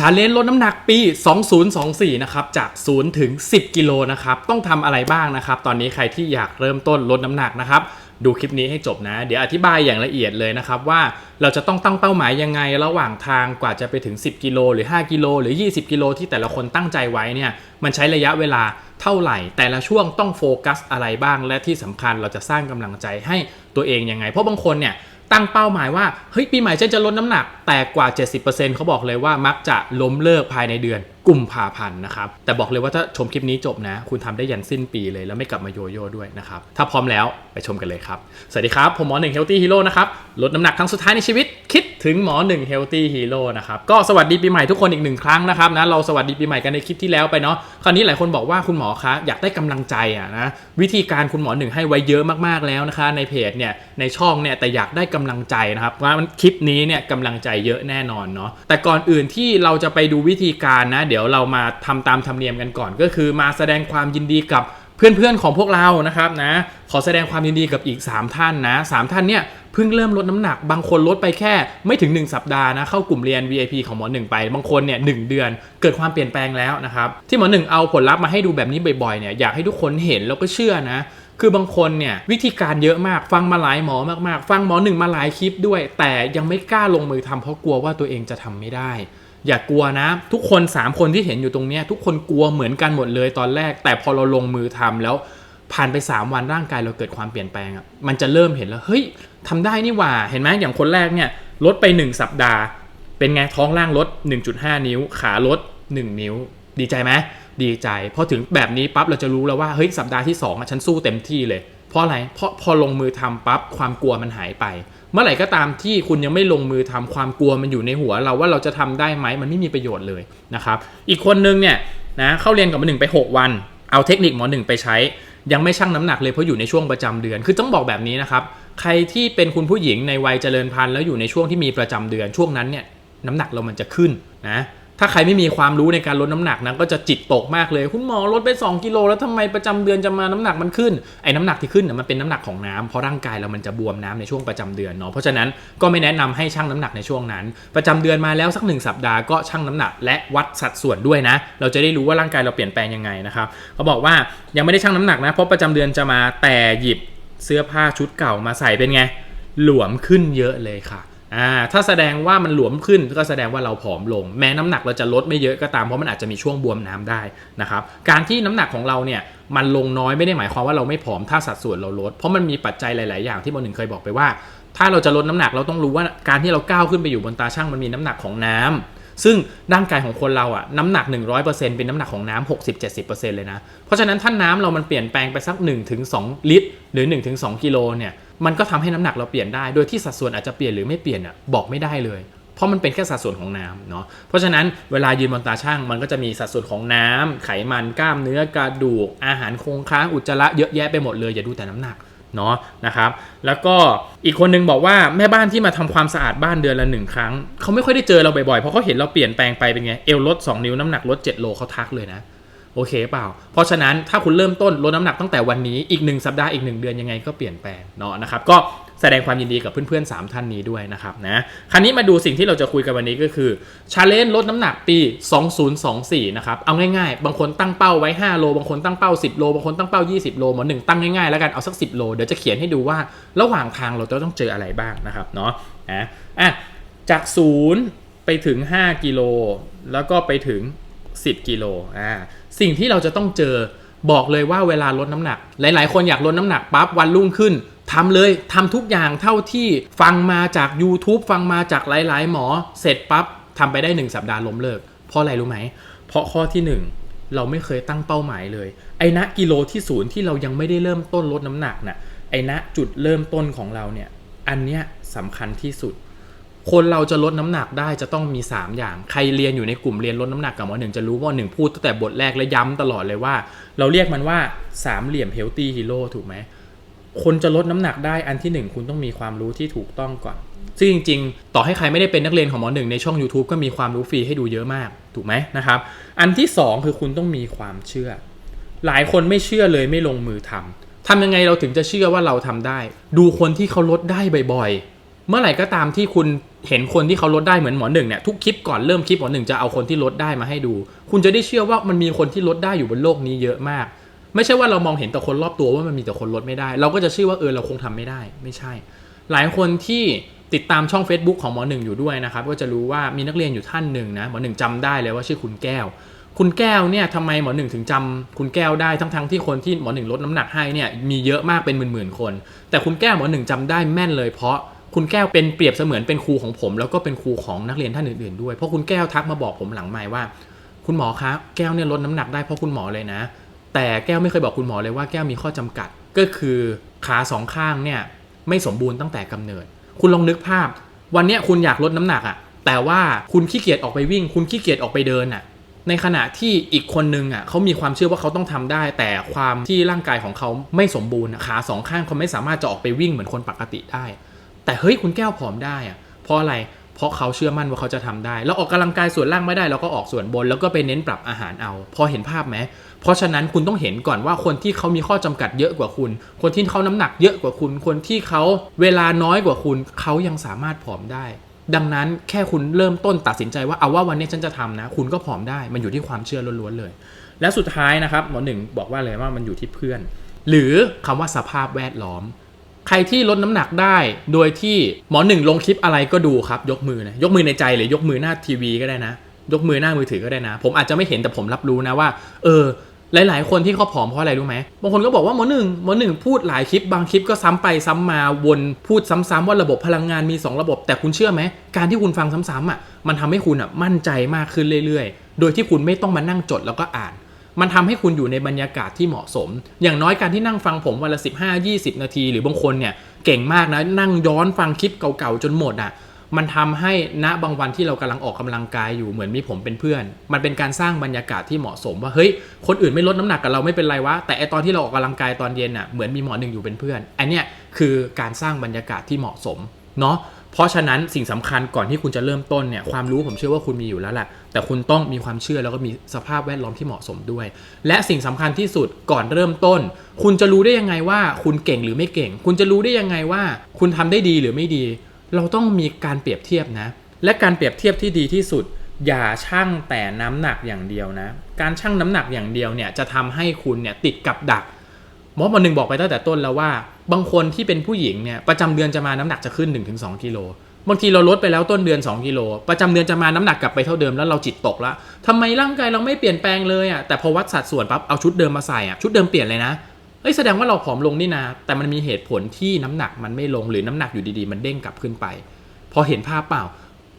ชาเลนจ์ลดน้ำหนักปี 2024 นะครับ จาก 0 ถึง 10 กิโลนะครับ ต้องทำอะไรบ้างนะครับ ตอนนี้ใครที่อยากเริ่มต้นลดน้ำหนักนะครับ ดูคลิปนี้ให้จบนะ เดี๋ยวอธิบายอย่างละเอียดเลยนะครับว่าเราจะต้องตั้งเป้าหมายยังไงระหว่างทางกว่าจะไปถึง 10 กิโลหรือ 5 กิโลหรือ 20 กิโลที่แต่ละคนตั้งใจไว้เนี่ย มันใช้ระยะเวลาเท่าไหร่ แต่ละช่วงต้องโฟกัสอะไรบ้าง และที่สำคัญเราจะสร้างกำลังใจให้ตัวเองยังไง เพราะบางคนเนี่ย ตั้งเป้าหมายว่าเฮ้ยปีใหม่ฉันจะลดน้ำหนัก แต่กว่า 70%เขาบอกเลยว่ามักจะล้มเลิกภายในเดือน กุมภาพันธ์นะครับ แต่บอกเลยว่าถ้าชมคลิปนี้จบนะ คุณทำได้ยันสิ้นปีเลยแล้วไม่กลับมาโยโย่ด้วยนะครับ ถ้าพร้อมแล้วไปชมกันเลยครับ สวัสดีครับ ผมหมอหนึ่งเฮลตี้ฮีโร่นะครับ ลดน้ำหนักครั้งสุดท้ายในชีวิต คิดถึงหมอหนึ่งเฮลตี้ฮีโร่นะครับ ก็สวัสดีปีใหม่ทุกคนอีกหนึ่งครั้งนะครับนะ เราสวัสดีปีใหม่กันในคลิปที่แล้วไปเนาะ คราวนี้หลายคนบอกว่าคุณหมอคะอยากได้กำลังใจอะนะ วิธีการคุณหมอหนึ่งให้ไว้เยอะมากๆแล้วนะคะ ในเพจเนี่ย ในช่องเนี่ย แต่อยากได้กำลังใจนะครับว่ามันคลิปนี้เนี่ยกำลังใจเยอะแน่นอนเนาะ แต่ก่อนอื่นที่เราจะไปดูวิธีการนะเดี๋ยวเรามาทำตามธรรมเนียมกันก่อน ก็คือมาแสดงความยินดีกับเพื่อนๆของพวกเรานะครับนะขอแสดงความยินดีกับอีก 3 ท่านนะสามท่านเนี่ยเพิ่งเริ่มลดน้ำหนัก บางคนลดไปแค่ไม่ถึง 1 สัปดาห์นะเข้ากลุ่มเรียน VIP ของหมอหนึ่งไป บางคนเนี่ยหเดือนเกิดความเปลี่ยนแปลงแล้วนะครับที่หมอหนึ่งเอาผลลัพธ์มาให้ดูแบบนี้บ่อยๆเนี่ยอยากให้ทุกคนเห็นแล้วก็เชื่อนะคือบางคนเนี่ยวิธีการเยอะมากฟังมาหลายหมอมากๆ ฟังหมอหนึ่งมาหลายคลิปด้วย แต่ยังไม่กล้าลงมือทำเพราะกลัวว่าตัวเองจะทำไม่ได้ อย่ากลัวนะ ทุกคน 3 คนที่เห็นอยู่ตรงนี้ทุกคนกลัวเหมือนกันหมดเลยตอนแรก แต่พอเราลงมือทำแล้วผ่านไป 3 วันร่างกายเราเกิดความเปลี่ยนแปลงอะมันจะเริ่มเห็นแล้วเฮ้ยทำได้นี่หว่าเห็นไหมอย่างคนแรกเนี่ยลดไป 1 สัปดาห์ เป็นไงท้องล่างลด 1.5 นิ้ว ขาลด 1 นิ้ว ดีใจไหมดีใจพอถึงแบบนี้ปั๊บเราจะรู้แล้วว่าเฮ้ยสัปดาห์ที่2อะฉันสู้เต็มที่เลย เพราะอะไรเพราะพอลงมือทำปั๊บความกลัวมันหายไป เมื่อไหร่ก็ตามที่คุณยังไม่ลงมือทำความกลัวมันอยู่ในหัวเราว่าเราจะทำได้ไหมมันไม่มีประโยชน์เลยนะครับ อีกคนนึงเนี่ยนะเข้าเรียนกับหมอหนึ่งไป 6 วัน เอาเทคนิคหมอหนึ่งไปใช้ ยังไม่ชั่งน้ำหนักเลยเพราะอยู่ในช่วงประจำเดือน คือต้องบอกแบบนี้นะครับ ใครที่เป็นคุณผู้หญิงในวัยเจริญพันธุ์แล้วอยู่ในช่วงที่มีประจำเดือนช่วงนั้นเนี่ยน้ำหนักเรามันจะขึ้นนะ ถ้าใครไม่มีความรู้ในการลดน้ำหนักนะก็จะจิตตกมากเลย คุณหมอลดไป 2 กิโล แล้วทำไมประจำเดือนจะมาน้ำหนักมันขึ้นไอ้น้ำหนักที่ขึ้นเนี่ยมันเป็นน้ำหนักของน้ำเพราะร่างกายเรามันจะบวมน้ำในช่วงประจำเดือนเนาะเพราะฉะนั้นก็ไม่แนะนำให้ชั่งน้ำหนักในช่วงนั้น ประจำเดือนมาแล้วสักหนึ่งสัปดาห์ก็ชั่งน้ำหนัก และวัดสัดส่วนด้วยนะ เราจะได้รู้ว่าร่างกายเราเปลี่ยนแปลงยังไงนะครับเขาบอกว่ายังไม่ได้ชั่งน้ำหนักนะเพราะประจำเดือนจะมาแต่หยิบเสื้อผ้าชุดเก่ามาใส่เป็นไงหลวมขึ้นเยอะเลยค่ะ อ่าถ้าแสดงว่ามันหลวมขึ้นก็แสดงว่าเราผอมลง แม้น้ำหนักเราจะลดไม่เยอะก็ตามเพราะมันอาจจะมีช่วงบวมน้ำได้นะครับการที่น้ำหนักของเราเนี่ยมันลงน้อยไม่ได้หมายความว่าเราไม่ผอมถ้าสัดส่วนเราลด เพราะมันมีปัจจัยหลาย ๆ อย่างที่บนหนึ่งเคยบอกไปว่า ถ้าเราจะลดน้ำหนักเราต้องรู้ว่าการที่เราก้าวขึ้นไปอยู่บนตาช่างมันมีน้ำหนักของน้ำ ซึ่งร่างกายของคนเราอะน้ำหนัก 100%เป็นน้ำหนักของน้ำ60-70%เลยนะ เพราะฉะนั้นถ้าน้ำเรามันเปลี่ยนแปลงไปสัก 1-2 ลิตร หรือ 1-2 กิโลเนี่ยมันก็ทำให้น้ำหนักเราเปลี่ยนได้ โดยที่สัดส่วนอาจจะเปลี่ยนหรือไม่เปลี่ยนอะบอกไม่ได้เลย เพราะมันเป็นแค่สัดส่วนของน้ำเนาะ เพราะฉะนั้นเวลายืนบนตาช่างมันก็จะมีสัดส่วนของน้ำไขมันกล้ามเนื้อกระดูก อาหารคงค้างอุจจาระเยอะแยะไปหมดเลยอย่าดูแต่น้ำหนัก เนาะนะครับแล้วก็อีกคนนึงบอกว่าแม่บ้านที่มาทำความสะอาดบ้านเดือนละหนึ่งครั้งเขาไม่ค่อยได้เจอเราบ่อยๆเพราะเขาเห็นเราเปลี่ยนแปลงไปเป็นไงเอวลด 2 นิ้วน้ำหนักลด 7 โลเขาทักเลยนะโอเคเปล่า เพราะฉะนั้นถ้าคุณเริ่มต้นลดน้ำหนักตั้งแต่วันนี้อีก 1 สัปดาห์อีก 1 เดือนยังไงก็เปลี่ยนแปลงเนาะนะครับก็ แสดงความยินดีกับเพื่อนๆ 3 ท่านนี้ด้วยนะครับนะคราวนี้มาดูสิ่งที่เราจะคุยกันวันนี้ก็คือชาเลนจ์ลดน้ำหนักปี 2024 นะครับ เอาง่ายๆ บางคนตั้งเป้าไว้ 5 โล บางคนตั้งเป้า 10 โล บางคนตั้งเป้า 20 โลหมอหนึ่งตั้งง่ายๆ แล้วกันเอาสัก 10 โล เดี๋ยวจะเขียนให้ดูว่าระหว่างทางเราจะต้องเจออะไรบ้างนะครับเนาะนะอะจาก 0 ไปถึง 5 กิโล แล้วก็ไปถึง 10 กิโลอ่าสิ่งที่เราจะต้องเจอบอกเลยว่าเวลาลดน้ำหนัก หลาย ๆ คนอยากลดน้ำหนักปั๊บวันรุ่งขึ้น ทำเลยทำทุกอย่างเท่าที่ฟังมาจาก YouTube ฟังมาจากหลาย ๆ หมอ เสร็จปั๊บทำไปได้ 1 สัปดาห์ล้มเลิก เพราะอะไรรู้ไหม เพราะข้อที่ 1 เราไม่เคยตั้งเป้าหมายเลย ไอ้ณกิโลที่ศูนย์ที่เรายังไม่ได้เริ่มต้นลดน้ำหนักน่ะไอ้ณจุดเริ่มต้นของเราเนี่ยอันเนี้ยสำคัญที่สุด คนเราจะลดน้ำหนักได้จะต้องมี 3 อย่าง ใครเรียนอยู่ในกลุ่มเรียนลดน้ำหนักกับหมอหนึ่งจะรู้ว่าหนึ่งพูดตั้งแต่บทแรกและย้ำตลอดเลยว่า เราเรียกมันว่าสามเหลี่ยมเฮลตี้ฮีโร่ถูกไหม คนจะลดน้ำหนักได้อันที่หนึ่งคุณต้องมีความรู้ที่ถูกต้องก่อน ซึ่งจริง ๆ ต่อให้ใครไม่ได้เป็นนักเรียนของหมอหนึ่งในช่อง YouTube ก็มีความรู้ฟรีให้ดูเยอะมาก ถูกไหมนะครับ อันที่สองคือคุณต้องมีความเชื่อ หลายคนไม่เชื่อเลยไม่ลงมือทำทำยังไงเราถึงจะเชื่อว่าเราทำได้ ดูคนที่เขาลดได้บ่อยๆ เมื่อไหร่ก็ตามที่คุณเห็นคนที่เขาลดได้เหมือนหมอหนึ่งเนี่ยทุกคลิปก่อนเริ่มคลิปหมอหนึ่งจะเอาคนที่ลดได้มาให้ดู คุณจะได้เชื่อว่ามันมีคนที่ลดได้อยู่บนโลกนี้เยอะมาก ไม่ใช่ว่าเรามองเห็นแต่คนรอบตัวว่ามันมีแต่คนลดไม่ได้ เราก็จะเชื่อว่าเออเราคงทำไม่ได้ ไม่ใช่ หลายคนที่ติดตามช่อง Facebook ของหมอหนึ่งอยู่ด้วยนะครับ ก็จะรู้ว่ามีนักเรียนอยู่ท่านหนึ่งนะหมอหนึ่งจำได้เลยว่าชื่อคุณแก้ว คุณแก้วเนี่ยทำไมหมอหนึ่งถึงจำคุณแก้วได้ทั้งๆที่คนที่หมอหนึ่งลดน้ำหนักให้เนี่ยมีเยอะมากเป็นหมื่นๆคน แต่คุณแก้วหมอหนึ่งจำได้แม่นเลยเพราะคุณแก้วเป็นเปรียบเสมือนเป็นครูของผม แล้วก็เป็นครูของนักเรียนท่านอื่นๆด้วยเพราะคุณแก้วทักมาบอกผมหลังไม่ว่า คุณหมอครับแก้วเนี่ยลดน้ำหนักได้เพราะคุณหมอเลยนะ แต่แก้วไม่เคยบอกคุณหมอเลยว่าแก้วมีข้อจำกัด ก็คือขาสองข้างเนี่ยไม่สมบูรณ์ตั้งแต่กำเนิด คุณลองนึกภาพ วันนี้คุณอยากลดน้ำหนักอะแต่ว่าคุณขี้เกียจออกไปวิ่ง คุณขี้เกียจออกไปเดินอะในขณะที่อีกคนนึงอะเขามีความเชื่อว่าเขาต้องทำได้ แต่ความที่ร่างกายของเขาไม่สมบูรณ์ขาสองข้างเขาไม่สามารถจะออกไปวิ่งเหมือนคนปกติได้ แต่เฮ้ยคุณแก้วผอมได้อะเพราะอะไรเพราะเขาเชื่อมั่นว่าเขาจะทำได้ แล้วออกกำลังกายส่วนล่างไม่ได้เราก็ออกส่วนบน แล้วก็ไปเน้นปรับอาหารเอา พอเห็นภาพไหม เพราะฉะนั้นคุณต้องเห็นก่อนว่าคนที่เขามีข้อจำกัดเยอะกว่าคุณ คนที่เขาน้ำหนักเยอะกว่าคุณ คนที่เขาเวลาน้อยกว่าคุณ เขายังสามารถผอมได้ ดังนั้นแค่คุณเริ่มต้นตัดสินใจว่าเอาว่าวันนี้ฉันจะทำนะ คุณก็ผอมได้มันอยู่ที่ความเชื่อล้วนๆเลย และสุดท้ายนะครับหมอหนึ่งบอกว่าเลยว่ามันอยู่ที่เพื่อน หรือคำว่าสภาพแวดล้อมใครที่ลดน้ำหนักได้โดยที่หมอหนึ่งลงคลิปอะไรก็ดูครับ ยกมือนะยกมือในใจหรือยกมือหน้าทีวีก็ได้นะ ยกมือหน้ามือถือก็ได้นะ ผมอาจจะไม่เห็นแต่ผมรับรู้นะว่า เออ หลาย ๆ คนที่เขาผอมเพราะอะไรรู้ไหมบางคนก็บอกว่าหมอหนึ่งหมอหนึ่งพูดหลายคลิปบางคลิปก็ซ้ำไปซ้ำมาวนพูดซ้ำๆว่าระบบพลังงานมี 2 ระบบ แต่คุณเชื่อไหมการที่คุณฟังซ้ำๆอะมันทำให้คุณอะมั่นใจมากขึ้นเรื่อย ๆ โดยที่คุณไม่ต้องมานั่งจดแล้วก็อ่านมันทำให้คุณอยู่ในบรรยากาศที่เหมาะสม อย่างน้อยการที่นั่งฟังผมวันละ 15 20 นาที หรือบางคนเนี่ยเก่งมากนะนั่งย้อนฟังคลิปเก่าๆจนหมดอะ มันทำให้ณบางวันที่เรากำลังออกกำลังกายอยู่เหมือนมีผมเป็นเพื่อน มันเป็นการสร้างบรรยากาศที่เหมาะสมว่าเฮ้ยคนอื่นไม่ลดน้ำหนักกับเราไม่เป็นไรวะแต่ไอตอนที่เราออกกำลังกายตอนเย็นอะเหมือนมีหมอหนึ่งอยู่เป็นเพื่อน อันเนี้ยคือการสร้างบรรยากาศที่เหมาะสมเนาะเพราะฉะนั้นสิ่งสำคัญก่อนที่คุณจะเริ่มต้นเนี่ยความรู้ผมเชื่อว่าคุณมีอยู่แล้วแหละแต่คุณต้องมีความเชื่อแล้วก็มีสภาพแวดล้อมที่เหมาะสมด้วย และสิ่งสำคัญที่สุดก่อนเริ่มต้น คุณจะรู้ได้ยังไงว่า คุณเก่งหรือไม่เก่ง คุณจะรู้ได้ยังไงว่า คุณทำได้ดีหรือไม่ดี เราต้องมีการเปรียบเทียบนะ และการเปรียบเทียบที่ดีที่สุด อย่าชั่งแต่น้ำหนักอย่างเดียวนะ การชั่งน้ำหนักอย่างเดียวเนี่ยจะทำให้คุณเนี่ยติดกับดักหมอหมอหนึ่งบอกไปตั้งแต่ต้นแล้วว่า บางคนที่เป็นผู้หญิงเนี่ยประจำเดือนจะมาน้ำหนักจะขึ้น 1-2กิโลบางทีเราลดไปแล้วต้นเดือน 2 กิโล ประจำเดือนจะมาน้ำหนักกลับไปเท่าเดิมแล้วเราจิตตกแล้วทำไมร่างกายเราไม่เปลี่ยนแปลงเลยอะแต่พอวัดสัดส่วนปั๊บเอาชุดเดิมมาใส่อะชุดเดิมเปลี่ยนเลยนะ เอ้ยแสดงว่าเราผอมลงนี่นะ แต่มันมีเหตุผลที่น้ำหนักมันไม่ลงหรือน้ำหนักอยู่ดีๆ มันเด้งกลับขึ้นไป พอเห็นภาพเปล่า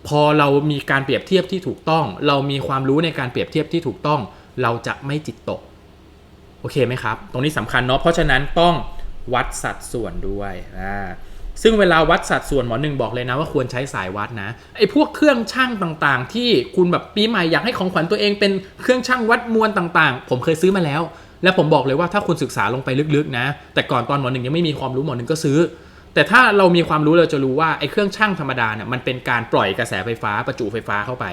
พอเรามีการเปรียบเทียบที่ถูกต้อง เรามีความรู้ในการเปรียบเทียบที่ถูกต้อง เราจะไม่จิตตก โอเคไหมครับ ตรงนี้สำคัญเนาะเพราะฉะนั้นต้องวัดสัดส่วนด้วยอ่าซึ่งเวลาวัดสัดส่วนหมอหนึ่งบอกเลยนะว่าควรใช้สายวัดนะไอ้พวกเครื่องช่างต่างๆ ที่คุณแบบปีใหม่อยากให้ของขวัญตัวเองเป็นเครื่องช่างวัดมวลต่างๆ ผมเคยซื้อมาแล้ว และผมบอกเลยว่าถ้าคุณศึกษาลงไปลึกๆนะ แต่ก่อนตอนหมอหนึ่งยังไม่มีความรู้หมอหนึ่งก็ซื้อ แต่ถ้าเรามีความรู้เราจะรู้ว่าไอ้เครื่องช่างธรรมดาเนี่ยมันเป็นการปล่อยกระแสไฟฟ้าประจุไฟฟ้าเข้าไป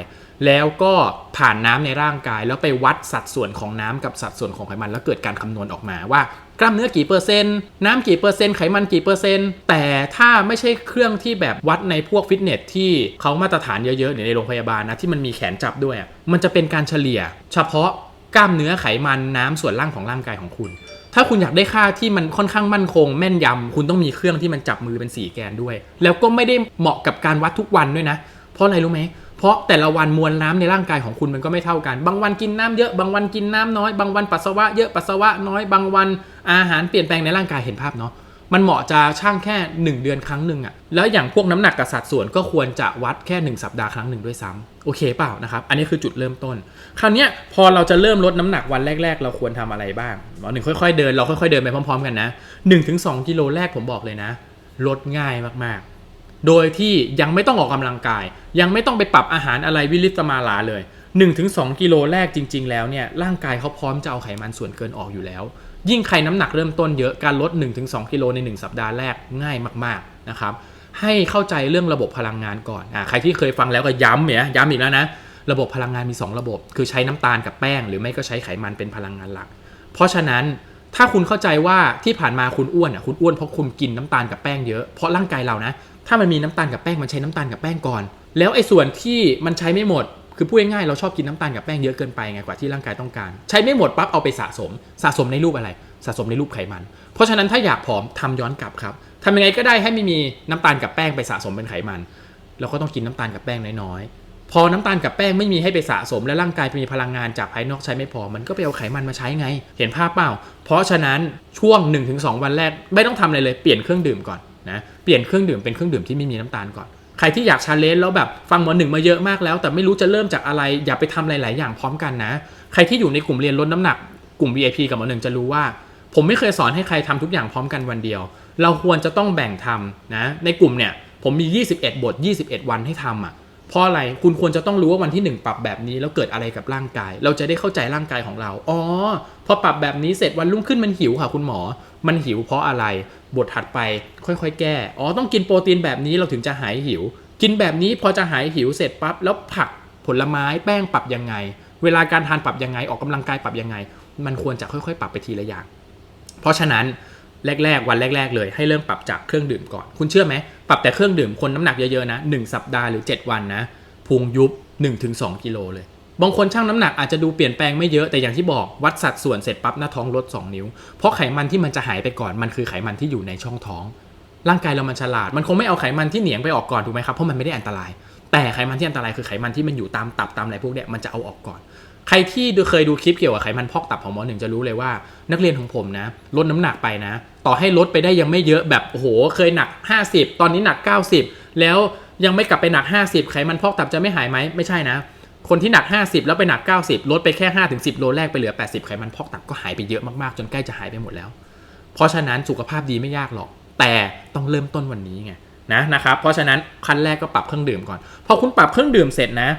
แล้วก็ผ่านน้ำในร่างกาย แล้วไปวัดสัดส่วนของน้ำกับสัดส่วนของไขมันแล้วเกิดการคำนวณออกมาว่ากล้ามเนื้อกี่เปอร์เซ็นต์ น้ำกี่เปอร์เซ็นต์ไขมันกี่เปอร์เซ็นต์ แต่ถ้าไม่ใช่เครื่องที่แบบวัดในพวกฟิตเนสที่เขามาตรฐานเยอะๆในโรงพยาบาลนะที่มันมีแขนจับด้วย มันจะเป็นการเฉลี่ย เฉพาะ กล้ามเนื้อไขมันน้ำส่วนล่างของร่างกายของคุณ ถ้าคุณอยากได้ค่าที่มันค่อนข้างมั่นคง แม่นยำคุณต้องมีเครื่องที่มันจับมือเป็นสีแกนด้วย แล้วก็ไม่ได้เหมาะกับการวัดทุกวันด้วยนะ เพราะอะไรรู้ไหมเพราะแต่ละวันมวลน้ำในร่างกายของคุณมันก็ไม่เท่ากัน บางวันกินน้ำเยอะ บางวันกินน้ำน้อย บางวันปัสสาวะเยอะ ปัสสาวะน้อย บางวันอาหารเปลี่ยนแปลงในร่างกายเห็นภาพเนาะ มันเหมาะจะช่างแค่ 1 เดือนครั้งหนึ่งอะแล้วอย่างพวกน้ำหนักกับสัดส่วนก็ควรจะวัดแค่ 1 สัปดาห์ครั้งหนึ่งด้วยซ้ำโอเคเปล่านะครับ อันนี้คือจุดเริ่มต้น คราวนี้พอเราจะเริ่มลดน้ำหนักวันแรก ๆ เราควรทำอะไรบ้างหมอหนึ่งค่อยๆเดินเราค่อยๆเดินไปพร้อม ๆ กันนะ1-2กิโลแรกผมบอกเลยนะ ลดง่ายมากๆ โดยที่ยังไม่ต้องออกกำลังกาย ยังไม่ต้องไปปรับอาหารอะไรวิลิตมาลาเลย1-2กิโลแรกจริง ๆ แล้วเนี่ยร่างกายเขาพร้อมจะเอาไขมันส่วนเกินออกอยู่แล้ว ยิ่งใครน้ำหนักเริ่มต้นเยอะการลด 1-2 กิโลใน 1 สัปดาห์แรกง่ายมากๆนะครับให้เข้าใจเรื่องระบบพลังงานก่อนอ่าใครที่เคยฟังแล้วก็ย้ำเนี่ยย้ำอีกแล้วนะระบบพลังงานมี 2 ระบบ คือใช้น้ำตาลกับแป้ง หรือไม่ก็ใช้ไขมันเป็นพลังงานหลัก เพราะฉะนั้นถ้าคุณเข้าใจว่าที่ผ่านมาคุณอ้วนอะคุณอ้วนเพราะคุณกินน้ำตาลกับแป้งเยอะเพราะร่างกายเรานะถ้ามันมีน้ำตาลกับแป้งมันใช้น้ำตาลกับแป้งก่อน แล้วไอ้ส่วนที่มันใช้ไม่หมด คือพูดง่ายๆเราชอบกินน้ำตาลกับแป้งเยอะเกินไปไงกว่าที่ร่างกายต้องการ ใช้ไม่หมดปั๊บเอาไปสะสม สะสมในรูปอะไร สะสมในรูปไขมัน เพราะฉะนั้นถ้าอยากผอมทำย้อนกลับครับทำยังไงก็ได้ให้ไม่มีน้ำตาลกับแป้งไปสะสมเป็นไขมัน เราก็ต้องกินน้ำตาลกับแป้งน้อยๆ พอน้ำตาลกับแป้งไม่มีให้ไปสะสม และร่างกายมีพลังงานจากภายนอกใช้ไม่พอ มันก็ไปเอาไขมันมาใช้ไง เห็นภาพเปล่า เพราะฉะนั้นช่วง 1-2 วันแรกไม่ต้องทำอะไรเลยเปลี่ยนเครื่องดื่มก่อนนะ เปลี่ยนเครื่องดื่มเป็นเครื่องดื่มที่ไม่มีน้ำตาลก่อน ใครที่อยากชาเลนจ์แล้วแบบฟังหมอหนึ่งมาเยอะมากแล้ว แต่ไม่รู้จะเริ่มจากอะไรอย่าไปทำหลาย ๆ อย่างพร้อมกันนะ ใครที่อยู่ในกลุ่มเรียนลดน้ำหนักกลุ่ม VIP กับหมอหนึ่งจะรู้ว่า ผมไม่เคยสอนให้ใครทำทุกอย่างพร้อมกันวันเดียว เราควรจะต้องแบ่งทำนะในกลุ่มเนี่ยผมมี 21 บท 21 วันให้ทำอะเพราะอะไรคุณควรจะต้องรู้ว่าวันที่ 1 ปรับแบบนี้แล้วเกิดอะไรกับร่างกาย เราจะได้เข้าใจร่างกายของเราอ๋อพอปรับแบบนี้เสร็จวันรุ่งขึ้นมันหิวค่ะคุณหมอ มันหิวเพราะอะไร บทถัดไปค่อยๆ แก้ อ๋อต้องกินโปรตีนแบบนี้เราถึงจะหายหิว กินแบบนี้พอจะหายหิวเสร็จปั๊บแล้วผักผลไม้แป้งปรับยังไง เวลาการทานปรับยังไงออกกำลังกายปรับยังไง มันควรจะค่อยๆ ปรับไปทีละอย่าง เพราะฉะนั้นแรก ๆ วันแรก ๆ เลยให้เริ่มปรับจากเครื่องดื่มก่อน คุณเชื่อไหมปรับแต่เครื่องดื่มคนน้ำหนักเยอะๆนะ1สัปดาห์หรือ 7 วันนะพุงยุบ 1-2กิโลเลย บางคนชั่งน้ำหนักอาจจะดูเปลี่ยนแปลงไม่เยอะแต่อย่างที่บอกวัดสัดส่วนเสร็จปั๊บหน้าท้องลด 2 นิ้ว เพราะไขมันที่มันจะหายไปก่อนมันคือไขมันที่อยู่ในช่องท้อง ร่างกายเรามันฉลาด มันคงไม่เอาไขมันที่เหนียงไปออกก่อนถูกไหมครับเพราะมันไม่ได้อันตราย แต่ไขมันที่อันตรายคือไขมันที่มันอยู่ตามตับตามอะไรพวกเนี้ยมันจะเอาออกก่อน ใครที่เคยดูคลิปเกี่ยวกับไขมันพอกตับของหมอหนึ่งจะรู้เลยว่า นักเรียนของผมนะลดน้ำหนักไปนะ ต่อให้ลดไปได้ยังไม่เยอะแบบโอ้โหเคยหนัก 50 ตอนนี้หนัก 90 แล้วยังไม่กลับไปหนัก 50 ไขมันพอกตับจะไม่หายไหมไม่ใช่นะ คนที่หนัก 50 แล้วไปหนัก 90 ลดไปแค่ 5-10 โลแรกไปเหลือ 80 ไขมันพอกตับก็หายไปเยอะมากๆ จนใกล้จะหายไปหมดแล้ว เพราะฉะนั้นสุขภาพดีไม่ยากหรอก แต่ต้องเริ่มต้นวันนี้ไงนะนะครับ เพราะฉะนั้นขั้นแรกก็ปรับเครื่องดื่มก่อน พอคุณปรับเครื่องดื่มเสร็จนะ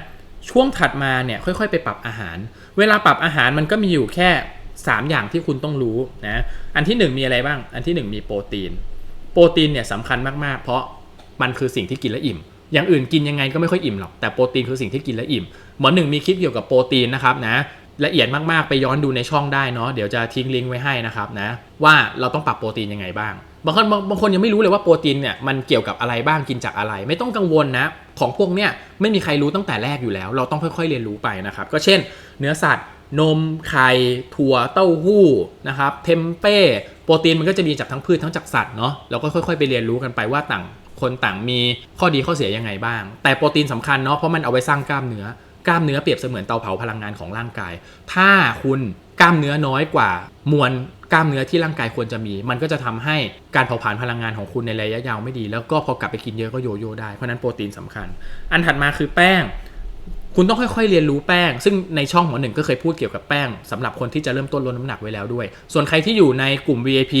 ช่วงถัดมาเนี่ยค่อยๆ ไปปรับอาหาร เวลาปรับอาหารมันก็มีอยู่แค่ 3 อย่างที่คุณต้องรู้นะ อันที่ 1 มีอะไรบ้าง อันที่ 1 มีโปรตีน โปรตีนเนี่ยสำคัญมากๆ เพราะมันคือสิ่งที่กินแล้วอิ่ม อย่างอื่นกินยังไงก็ไม่ค่อยอิ่มหรอก แต่โปรตีนคือสิ่งที่กินแล้วอิ่ม หมอหนึ่งมีคลิปเกี่ยวกับโปรตีนนะครับนะละเอียดมากๆ ไปย้อนดูในช่องได้เนาะเดี๋ยวจะทิ้งลิงก์ไว้ให้นะครับนะว่าเราต้องปรับโปรตีนยังไงบ้าง บางคนบางคนยังไม่รู้เลยว่าโปรตีนเนี่ยมันเกี่ยวกับอะไรบ้างกินจากอะไร ไม่ต้องกังวลนะ ของพวกเนี่ยไม่มีใครรู้ตั้งแต่แรกอยู่แล้ว เราต้องค่อยๆเรียนรู้ไปนะครับ ก็เช่น เนื้อสัตว์ นมไข่ถั่วเต้าหู้นะครับเทมเป้โปรตีนมันก็จะมีจากทั้งพืชทั้งจากสัตว์เนาะเราก็ค่อยๆไปเรียนรู้กันไปว่าต่างคนต่างมีข้อดีข้อเสียยังไงบ้าง แต่โปรตีนสำคัญเนาะเพราะมันเอาไว้สร้างกล้ามเนื้อ กล้ามเนื้อเปรียบเสมือนเตาเผาพลังงานของร่างกาย ถ้าคุณกล้ามเนื้อน้อยกว่ามวลกล้ามเนื้อที่ร่างกายควรจะมี มันก็จะทำให้การเผาผลาญพลังงานของคุณในระยะยาวไม่ดี แล้วก็พอกลับไปกินเยอะก็โยโย่ได้ เพราะฉะนั้นโปรตีนสำคัญ อันถัดมาคือแป้ง คุณต้องค่อยๆเรียนรู้แป้ง ซึ่งในช่องหมอหนึ่งก็เคยพูดเกี่ยวกับแป้งสำหรับคนที่จะเริ่มต้นลดน้ำหนักไว้แล้วด้วย ส่วนใครที่อยู่ในกลุ่ม VIP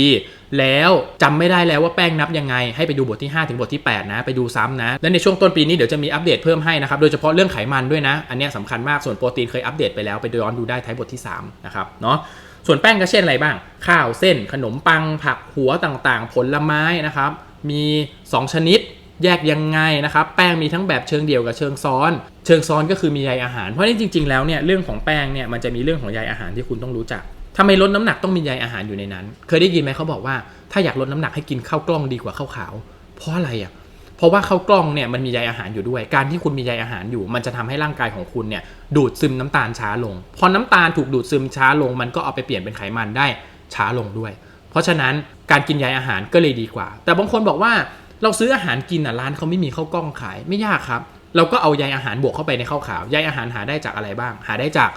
แล้วจำไม่ได้แล้วว่าแป้งนับยังไง ให้ไปดูบทที่ 5 ถึงบทที่ 8 นะ ไปดูซ้ำนะ และในช่วงต้นปีนี้เดี๋ยวจะมีอัปเดตเพิ่มให้นะครับ โดยเฉพาะเรื่องไขมันด้วยนะ อันนี้สำคัญมาก ส่วนโปรตีนเคยอัปเดตไปแล้ว ไปย้อนดูได้ท้ายบทที่ 3 นะครับ เนาะส่วนแป้งก็เช่นอะไรบ้าง ข้าว เส้น ขนมปัง ผัก หัวต่างๆ ผลไม้นะครับ มี 2 ชนิด แยกยังไงนะครับ แป้งมีทั้งแบบเชิงเดี่ยวกับเชิงซ้อน เชิงซ้อนก็คือมีใยอาหาร เพราะนี่จริง ๆ แล้วเนี่ยเรื่องของแป้งเนี่ยมันจะมีเรื่องของใยอาหารที่คุณต้องรู้จักทำไมลดน้ำหนักต้องมีใยอาหารอยู่ในนั้น เคยได้ยินไหมเขาบอกว่าถ้าอยากลดน้ำหนักให้กินข้าวกล้องดีกว่าข้าวขาว เพราะอะไรอะ เพราะว่าข้าวกล้องเนี่ยมันมีใยอาหารอยู่ด้วย การที่คุณมีใยอาหารอยู่ มันจะทำให้ร่างกายของคุณเนี่ยดูดซึมน้ำตาลช้าลง พอน้ำตาลถูกดูดซึมช้าลง มันก็เอาไปเปลี่ยนเป็นไขมันได้ช้าลงด้วย เพราะฉะนั้นการกินใยอาหารก็เลยดีกว่า แต่บางคนบอกว่า เราซื้ออาหารกินอะร้านเขาไม่มีข้าวกล้องขาย ไม่ยากครับ เราก็เอาใยอาหารบวกเข้าไปในข้าวขาวใยอาหารหาได้จากอะไรบ้าง หาได้จาก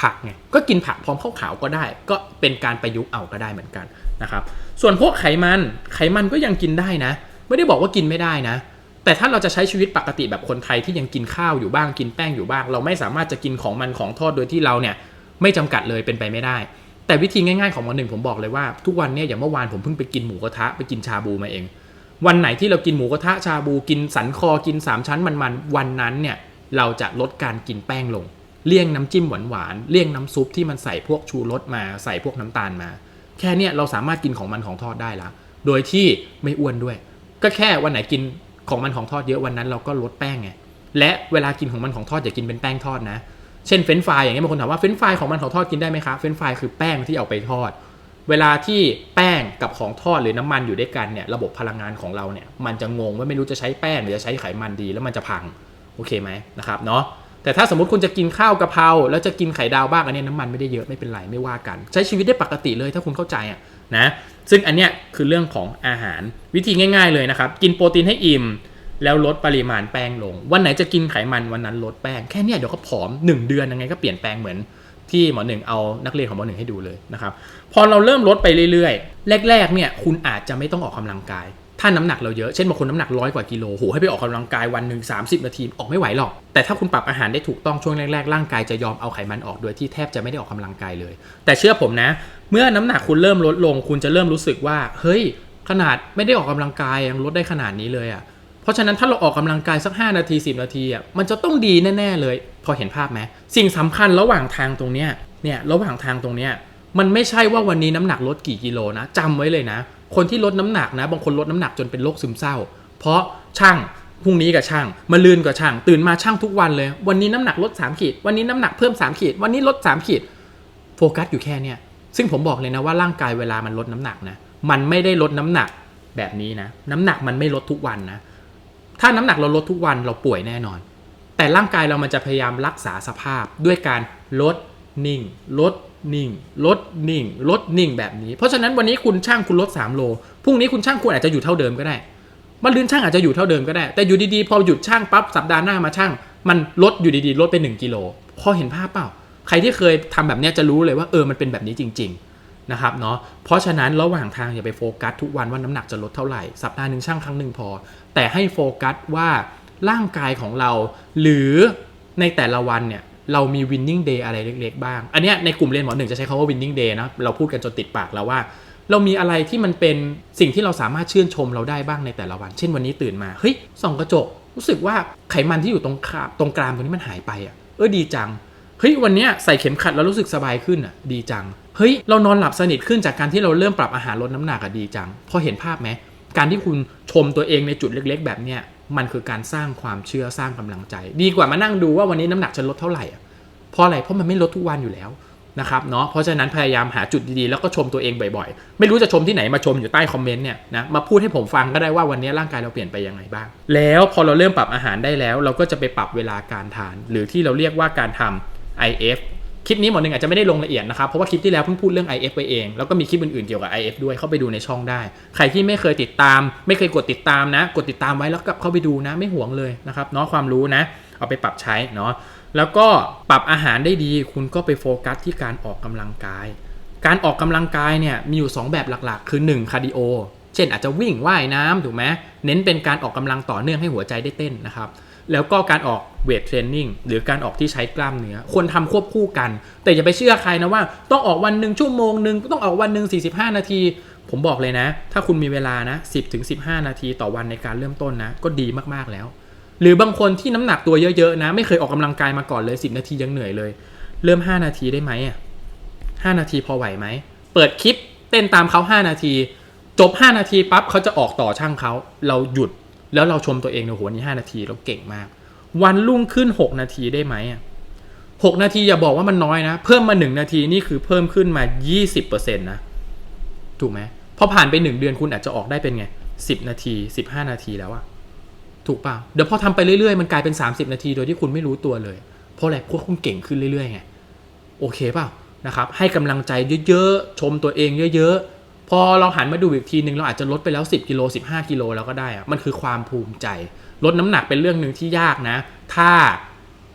ผักไงก็กินผักพร้อมข้าวขาวก็ได้ ก็เป็นการประยุกต์เอาก็ได้เหมือนกันนะครับ ส่วนพวกไขมันไขมันก็ยังกินได้นะ ไม่ได้บอกว่ากินไม่ได้นะ แต่ถ้าเราจะใช้ชีวิตปกติแบบคนไทยที่ยังกินข้าวอยู่บ้างกินแป้งอยู่บ้าง เราไม่สามารถจะกินของมันของทอดโดยที่เราเนี่ยไม่จำกัดเลยเป็นไปไม่ได้ แต่วิธีง่ายๆของหมอหนึ่งผมบอกเลยว่าทุกวันเนี่ยอย่างเมื่อวานผมเพิ่งไปกินหมูกระทะไปกินชาบูมาเอง วันไหนที่เรากินหมูกระทะชาบูกินสันคอกินสามชั้นมันๆวันนั้นเนี่ยเราจะลดการกินแป้งลง เลี่ยงน้ำจิ้มหวานๆเลี่ยงน้ำซุปที่มันใส่พวกชูรสมาใส่พวกน้ำตาลมา แค่เนี้ยเราสามารถกินของมันของทอดได้ละโดยที่ไม่อ้วนด้วย ก็แค่วันไหนกินของมันของทอดเยอะวันนั้นเราก็ลดแป้งไงและเวลากินของมันของทอดอย่ากินเป็นแป้งทอดนะ เช่นเฟรนฟรายอย่างเงี้ยบางคนถามว่าเฟรนฟรายของมันของทอดกินได้ไหมคะเฟรนฟรายคือแป้งที่เอาไปทอด เวลาที่แป้งกับของทอดหรือน้ำมันอยู่ด้วยกันเนี่ยระบบพลังงานของเราเนี่ยมันจะงงว่าไม่รู้จะใช้แป้งหรือจะใช้ไขมันดีแล้วมันจะพังโอเคไหมนะครับเนาะแต่ถ้าสมมติคุณจะกินข้าวกะเพราแล้วจะกินไข่ดาวบ้างอันนี้น้ำมันไม่ได้เยอะไม่เป็นไรไม่ว่ากัน ใช้ชีวิตได้ปกติเลยถ้าคุณเข้าใจอะนะซึ่งอันเนี้ยคือเรื่องของอาหารวิธีง่าย ๆเลยนะครับ กินโปรตีนให้อิ่ม แล้วลดปริมาณแป้งลง วันไหนจะกินไขมันวันนั้นลดแป้งแค่เนี้ยเดี๋ยวก็ผอม 1 เดือนยังไงก็เปลี่ยนแปลงเหมือน ที่หมอหนึ่งเอานักเรียนของหมอหนึ่งให้ดูเลยนะครับพอเราเริ่มลดไปเรื่อยๆ แรกๆเนี่ยคุณอาจจะไม่ต้องออกกำลังกาย ถ้าน้ำหนักเราเยอะเช่นบางคนน้ำหนักร้อยกว่ากิโลโหให้ไปออกกำลังกายวันหนึ่ง30 นาทีออกไม่ไหวหรอก แต่ถ้าคุณปรับอาหารได้ถูกต้องช่วงแรกๆร่างกายจะยอมเอาไขมันออกโดยที่แทบจะไม่ได้ออกกำลังกายเลย แต่เชื่อผมนะ เมื่อน้ำหนักคุณเริ่มลดลง คุณจะเริ่มรู้สึกว่า เฮ้ย ขนาดไม่ได้ออกกำลังกายยังลดได้ขนาดนี้เลยอะ่ะ เพราะฉะนั้นถ้าเราออกกำลังกายสัก 5 นาที 10 นาทีอะมันจะต้องดีแน่ ๆ เลย พอเห็นภาพไหมสิ่งสำคัญระหว่างทางตรงเนี้ยเนี่ยระหว่างทางตรงเนี้ยมันไม่ใช่ว่าวันนี้น้ำหนักลดกี่กิโลนะจำไว้เลยนะ คนที่ลดน้ำหนักนะ บางคนลดน้ำหนักจนเป็นโรคซึมเศร้า เพราะช่างพรุ่งนี้กับช่างมาลืนกับช่าง ตื่นมาช่างทุกวันเลย วันนี้น้ำหนักลด 3 ขีด วันนี้น้ำหนักเพิ่ม 3 ขีด วันนี้ลด 3 ขีด โฟกัสอยู่แค่เนี้ยซึ่งผมบอกเลยนะว่าร่างกายเวลามันลดน้ำหนักนะ มันไม่ได้ลดน้ำหนักแบบนี้นะ น้ำหนักมันไม่ลดทุกวันนะ ถ้าน้ำหนักเราลดทุกวันเราป่วยแน่นอน แต่ร่างกายเรามันจะพยายามรักษาสภาพด้วยการลดนิ่ง ลดนิ่ง ลดนิ่ง ลดนิ่งแบบนี้ เพราะฉะนั้นวันนี้คุณช่างคุณลด3โลพรุ่งนี้คุณช่างคุณอาจจะอยู่เท่าเดิมก็ได้มันลื่นช่างอาจจะอยู่เท่าเดิมก็ได้ แต่อยู่ดีๆ พอหยุดช่างปั๊บสัปดาห์หน้ามาช่าง มันลดอยู่ดีๆ ลดไป1กิโลพอเห็นภาพเปล่า ใครที่เคยทำแบบนี้จะรู้เลยว่าเออมันเป็นแบบนี้จริง ๆ นะครับเนาะเพราะฉะนั้นระหว่างทางอย่าไปโฟกัสทุกวันว่าน้ำหนักจะลดเท่าไหร่ สัปดาห์หนึ่งช่างครั้งหนึ่งพอ แต่ให้โฟกัสว่าร่างกายของเรา หรือในแต่ละวันเนี่ยเรามี winning day อะไรเล็กๆบ้าง อันเนี้ยในกลุ่มเรียนหมอหนึ่งจะใช้คำว่า winning day นะเราพูดกันจนติดปากแล้วว่า เรามีอะไรที่มันเป็นสิ่งที่เราสามารถชื่นชมเราได้บ้างในแต่ละวัน เช่นวันนี้ตื่นมาเฮ้ยส่องกระจก รู้สึกว่าไขมันที่อยู่ตรงขาตรงกรามตรงนี้มันหายไปอะเออดีจัง เฮ้ยวันนี้ใส่เข็มขัดแล้วรู้สึกสบายขึ้นอะดีจังเฮ้ยเรานอนหลับสนิทขึ้นจากการที่เราเริ่มปรับอาหารลดน้ำหนักอะดีจัง พอเห็นภาพไหมการที่คุณชมตัวเองในจุดเล็ก ๆ แบบเนี้ยมันคือการสร้างความเชื่อสร้างกำลังใจ ดีกว่ามานั่งดูว่าวันนี้น้ำหนักจะลดเท่าไหร่อะเพราะอะไรเพราะมันไม่ลดทุกวันอยู่แล้วนะครับเนาะเพราะฉะนั้นพยายามหาจุดดีๆ แล้วก็ชมตัวเองบ่อยๆ ไม่รู้จะชมที่ไหนมาชมอยู่ใต้คอมเมนต์เนี่ยนะมาพูดให้ผมฟังก็ได้ว่าวันนี้ร่างกายเราเปลี่ยนไปยังไงบ้าง แล้วพอเราเริ่มปรับอาหารได้แล้ว เราก็จะไปปรับเวลาการทาน หรือที่เราเรียกว่าการทำ IF คลิปนี้หมอหนึ่งอาจจะไม่ได้ลงละเอียดนะครับ เพราะว่าคลิปที่แล้วเพิ่งพูดเรื่อง IF ไปเอง แล้วก็มีคลิปอื่นๆเกี่ยวกับ IF ด้วย เข้าไปดูในช่องได้ ใครที่ไม่เคยติดตาม ไม่เคยกดติดตามนะ กดติดตามไว้แล้วกลับเข้าไปดูนะ ไม่ห่วงเลยนะครับเนาะความรู้นะ เอาไปปรับใช้เนาะ แล้วก็ปรับอาหารได้ดี คุณก็ไปโฟกัสที่การออกกำลังกาย การออกกำลังกายเนี่ยมีอยู่ 2 แบบหลักๆ คือ1คาร์ดิโอ เช่นอาจจะวิ่งว่ายน้ำถูกไหมเน้นเป็นการออกกำลังต่อเนื่องให้หัวใจได้เต้นนะครับ แล้วก็การออกเวทเทรนนิ่งหรือการออกที่ใช้กล้ามเนื้อควรทำควบคู่กัน แต่อย่าไปเชื่อใครนะว่า ต้องออกวันหนึ่งชั่วโมงหนึ่งต้องออกวันหนึ่ง45 นาที ผมบอกเลยนะ ถ้าคุณมีเวลานะ 10ถึง15 นาทีต่อวันในการเริ่มต้นนะ ก็ดีมากๆแล้ว หรือบางคนที่น้ำหนักตัวเยอะๆนะ ไม่เคยออกกำลังกายมาก่อนเลย 10 นาทียังเหนื่อยเลย เริ่ม 5 นาทีได้ไหมอะ5นาทีพอไหวไหมเปิดคลิปเต้นตามเขา5 นาที จบ 5 นาทีปั๊บเขาจะออกต่อช่างเขาเราหยุด แล้วเราชมตัวเองในหัวนี้5นาทีเราเก่งมาก วันรุ่งขึ้น 6 นาทีได้ไหมอะ6นาทีอย่าบอกว่ามันน้อยนะ เพิ่มมา1นาทีนี่คือเพิ่มขึ้นมา 20%นะถูกไหมพอผ่านไป 1 เดือนคุณอาจจะออกได้เป็นไง 10 นาที 15 นาทีแล้วอะถูกเปล่าเดี๋ยวพอทำไปเรื่อยๆ มันกลายเป็น 30 นาทีโดยที่คุณไม่รู้ตัวเลย เพราะอะไรเพราะคุณเก่งขึ้นเรื่อยๆไงโอเคเปล่านะครับให้กำลังใจเยอะๆ ชมตัวเองเยอะๆ พอเราหันมาดูอีกทีหนึ่งเราอาจจะลดไปแล้ว 10กิโล15กิโลแล้วก็ได้อะมันคือความภูมิใจ ลดน้ำหนักเป็นเรื่องหนึ่งที่ยากนะ ถ้า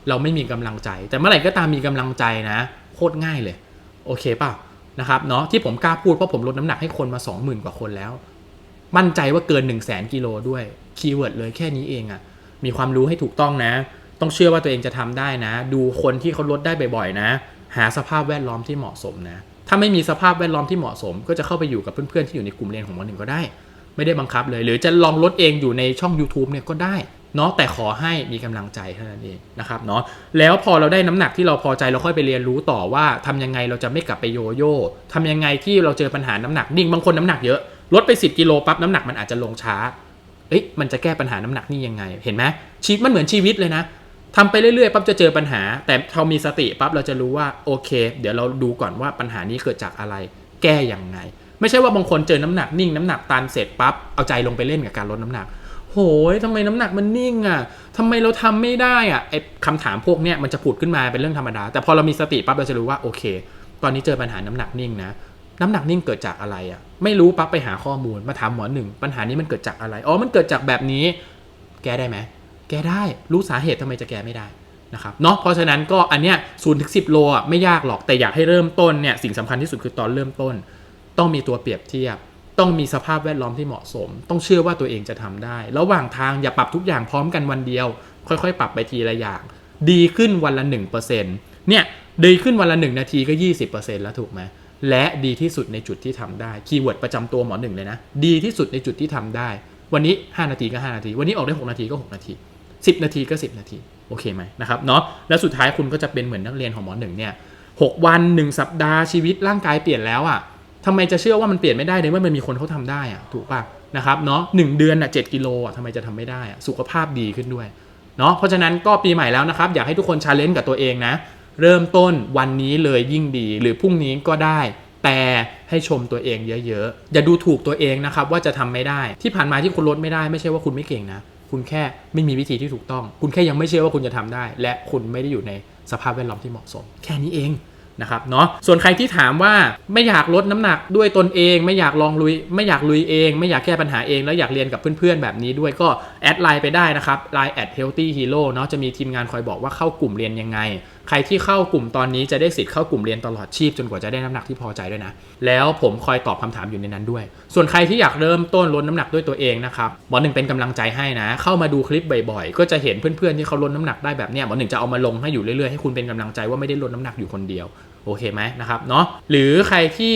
เราไม่มีกำลังใจ แต่เมื่อไหร่ก็ตามมีกำลังใจนะ โคตรง่ายเลย โอเคเปล่านะครับเนาะที่ผมกล้าพูดเพราะผมลดน้ำหนักให้คนมา 20,000 กว่าคนแล้ว มั่นใจว่าเกิน 1 0 0 0 0แสนกิโลด้วยคีย์เวิร์ดเลยแค่นี้เองอะ่ะมีความรู้ให้ถูกต้องนะ ต้องเชื่อว่าตัวเองจะทำได้นะ ดูคนที่เขาลดได้บ่อยๆนะ หาสภาพแวดล้อมที่เหมาะสมนะ ถ้าไม่มีสภาพแวดล้อมที่เหมาะสม ก็จะเข้าไปอยู่กับเพื่อนๆที่อยู่ในกลุ่มเรียนของมหนึ่งก็ได้ ไม่ได้บังคับเลย หรือจะลองลดเองอยู่ในช่อง YouTube เนี่ยก็ได้เนาะแต่ขอให้มีกำลังใจเท่านั้นเองนะครับเนาะแล้วพอเราได้น้ำหนักที่เราพอใจเราค่อยไปเรียนรู้ต่อว่าทำยังไงเราจะไม่กลับไปโยโย่ทำยังไงที่เราเจอปัญหาน้ำหนักนิ่งบางคนน้ำหนักเยอะลดไป 10กิโลปั๊บน้ำหนักมันอาจจะลงช้าเอ๊ะมันจะแก้ปัญหาน้ำหนักนี่ยังไง เห็นไหมชีวิตมันเหมือนชีวิตเลยนะ ทำไปเรื่อยๆปั๊บจะเจอปัญหา แต่พอมีสติปั๊บเราจะรู้ว่าโอเค เดี๋ยวเราดูก่อนว่าปัญหานี้เกิดจากอะไร แก้อย่างไง ไม่ใช่ว่าบางคนเจอน้ำหนักนิ่งน้ำหนักตันเสร็จปั๊บเอาใจลงไปเล่นกับการลดน้ำหนัก โหยทำไมน้ำหนักมันนิ่งอะทำไมเราทำไม่ได้อะไอ้คำถามพวกเนี้ยมันจะผุดขึ้นมาเป็นเรื่องธรรมดา แต่พอเรามีสติปั๊บเราจะรู้ว่าโอเค ตอนนี้เจอปัญหาน้ำหนักนิ่งนะน้ำหนักนิ่งเกิดจากอะไรอะ ไม่รู้ปั๊บไปหาข้อมูลมาถามหมอหนึ่งปัญหานี้มันเกิดจากอะไรอ๋อมันเกิดจากแบบนี้ แก้ได้ไหม แก้ได้รู้สาเหตุทำไมจะแก้ไม่ได้นะครับเนาะเพราะฉะนั้นก็อันเนี้ยศูนย์ถึงสิโลอะไม่ยากหรอกแต่อยากให้เริ่มต้นเนี่ยสิ่งสำคัญที่สุดคือตอนเริ่มต้น ต้องมีตัวเปรียบเทียบ ต้องมีสภาพแวดล้อมที่เหมาะสม ต้องเชื่อว่าตัวเองจะทำได้ ระหว่างทางอย่าปรับทุกอย่างพร้อมกันวันเดียว ค่อยๆ ปรับไปทีละอย่าง ดีขึ้นวันละ 1%เนี่ยดีขึ้นวันละ 1 นาทีก็ 20%แล้วถูกไหมและดีที่สุดในจุดที่ทำได้คีย์เวิร์ดประจำตัวหมอหนึ่งเลยนะ ดีที่สุดในจุดที่ทำได้ วันนี้ 5 นาทีก็ 5 นาที วันนี้ออกได้ 6 นาทีก็ 6 นาที 10 นาทีก็ 10 นาที โอเคไหมนะครับเนาะแล้วสุดท้ายคุณก็จะเป็นเหมือนนักเรียนของหมอหนึ่งเนี่ยหกวัน1 สัปดาห์ชีวิตร่างกายเปลี่ยนแล้วอะ่ะทำไมจะเชื่อว่ามันเปลี่ยนไม่ได้ในเมื่อมันมีคนเขาทำได้อะ่ะถูกปะนะครับเนาะหนึ่งเดือนอะเจ็ดกิโลอะทำไมจะทำไม่ได้อะสุขภาพดีขึ้นด้วยเนาะเพราะฉะนั้นก็ปีใหม่แล้วนะครับ อยากให้ทุกคนชาเลนจ์กับตัวเองนะ เริ่มต้นวันนี้เลยยิ่งดีหรือพรุ่งนี้ก็ได้ แต่ให้ชมตัวเองเยอะๆ อย่าดูถูกตัวเองนะครับว่าจะทำไม่ได้ ที่ผ่านมาที่คุณลดไม่ได้ไม่ใช่ว่าคุณไม่เก่งนะ คุณแค่ไม่มีวิธีที่ถูกต้อง คุณแค่ยังไม่เชื่อว่าคุณจะทำได้ และคุณไม่ได้อยู่ในสภาพแวดล้อมที่เหมาะสม แค่นี้เองนะครับเนาะส่วนใครที่ถามว่าไม่อยากลดน้ำหนักด้วยตนเอง ไม่อยากลองลุย ไม่อยากลุยเอง ไม่อยากแก้ปัญหาเอง แล้วอยากเรียนกับเพื่อนๆ แบบนี้ด้วยก็แอดไลน์ไปได้นะครับไลน์แอดเฮลตี้ฮีโร่เนาะจะมีทีมงานคอยบอกว่าเข้ากลุ่มเรียนยังไง ใครที่เข้ากลุ่มตอนนี้จะได้สิทธิ์เข้ากลุ่มเรียนตลอดชีพจนกว่าจะได้น้ำหนักที่พอใจด้วยนะ แล้วผมคอยตอบคำถามอยู่ในนั้นด้วย ส่วนใครที่อยากเริ่มต้นลดน้ำหนักด้วยตัวเองนะครับหมอหนึ่งเป็นกำลังใจให้นะ เข้ามาดูคลิปบ่อยๆ ก็จะเห็นเพื่อนๆที่เขาลดน้ำหนักได้แบบเนี้ยหมอหนึ่งจะเอามาลงให้อยู่เรื่อยๆให้คุณเป็นกำลังใจว่าไม่ได้ลดน้ำหนักอยู่คนเดียวโอเคไหมนะครับเนาะหรือใครที่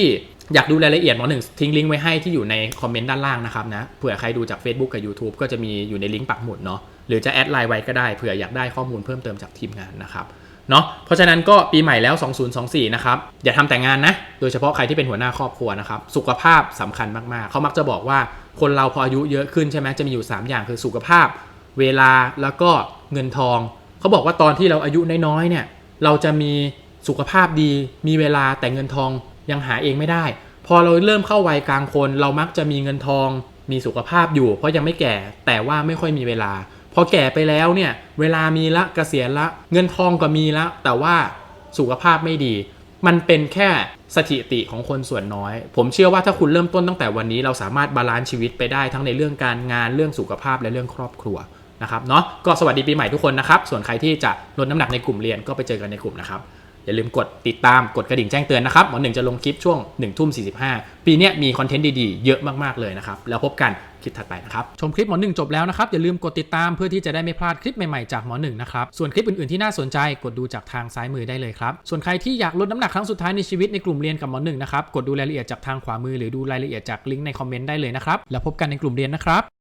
อยากดูรายละเอียดหมอหนึ่งทิ้งลิงก์ไว้ให้ที่อยู่ในคอมเมนต์ด้านล่างนะครับนะเผื่อใครดูจาก Facebook กับ YouTube ก็จะมีอยู่ในลิงก์ปักหมุดเนาะหรือจะแอดไลน์ไว้ก็ได้เผื่ออยากได้ข้อมูลเพิ่มเติมจากทีมงานนะครับ เนาะเพราะฉะนั้นก็ปีใหม่แล้ว 2024 นะครับ อย่าทำแต่งานนะ โดยเฉพาะใครที่เป็นหัวหน้าครอบครัวนะครับ สุขภาพสำคัญมากๆ เขามักจะบอกว่าคนเราพออายุเยอะขึ้นใช่ไหมจะมีอยู่ 3 อย่างคือสุขภาพ เวลาแล้วก็เงินทอง เขาบอกว่าตอนที่เราอายุน้อยๆเนี่ยเราจะมีสุขภาพดี มีเวลาแต่เงินทองยังหาเองไม่ได้ พอเราเริ่มเข้าวัยกลางคน เรามักจะมีเงินทอง มีสุขภาพอยู่ เพราะยังไม่แก่แต่ว่าไม่ค่อยมีเวลา พอแก่ไปแล้วเนี่ยเวลามีละเกษียณละ เงินทองก็มีละแต่ว่าสุขภาพไม่ดี มันเป็นแค่สถิติของคนส่วนน้อย ผมเชื่อว่าถ้าคุณเริ่มต้นตั้งแต่วันนี้เราสามารถบาลานซ์ชีวิตไปได้ทั้งในเรื่องการงานเรื่องสุขภาพและเรื่องครอบครัวนะครับเนาะก็สวัสดีปีใหม่ทุกคนนะครับ ส่วนใครที่จะลดน้ำหนักในกลุ่มเรียนก็ไปเจอกันในกลุ่มนะครับอย่าลืมกดติดตามกดกระดิ่งแจ้งเตือนนะครับหมอหนึ่งจะลงคลิปช่วง1นึ่ทุ่มสีปีนี้มีคอนเทนต์ดีๆ เยอะมากๆเลยนะครับ แล้วพบกัน คลิปถัดไปนะครับ ชมคลิปหมอหนึ่งจบแล้วนะครับ อย่าลืมกดติดตามเพื่อที่จะได้ไม่พลาดคลิปใหม่ ๆ จากหมอหนึ่งนะครับ ส่วนคลิปอื่น ๆ ที่น่าสนใจกดดูจากทางซ้ายมือได้เลยครับ ส่วนใครที่อยากลดน้ำหนักครั้งสุดท้ายในชีวิตในกลุ่มเรียนกับหมอหนึ่งนะครับ กดดูรายละเอียดจากทางขวามือหรือดูรายละเอียดจากลิงก์ในคอมเมนต์ได้เลยนะครับ แล้วพบกันในกลุ่มเรียนนะครับ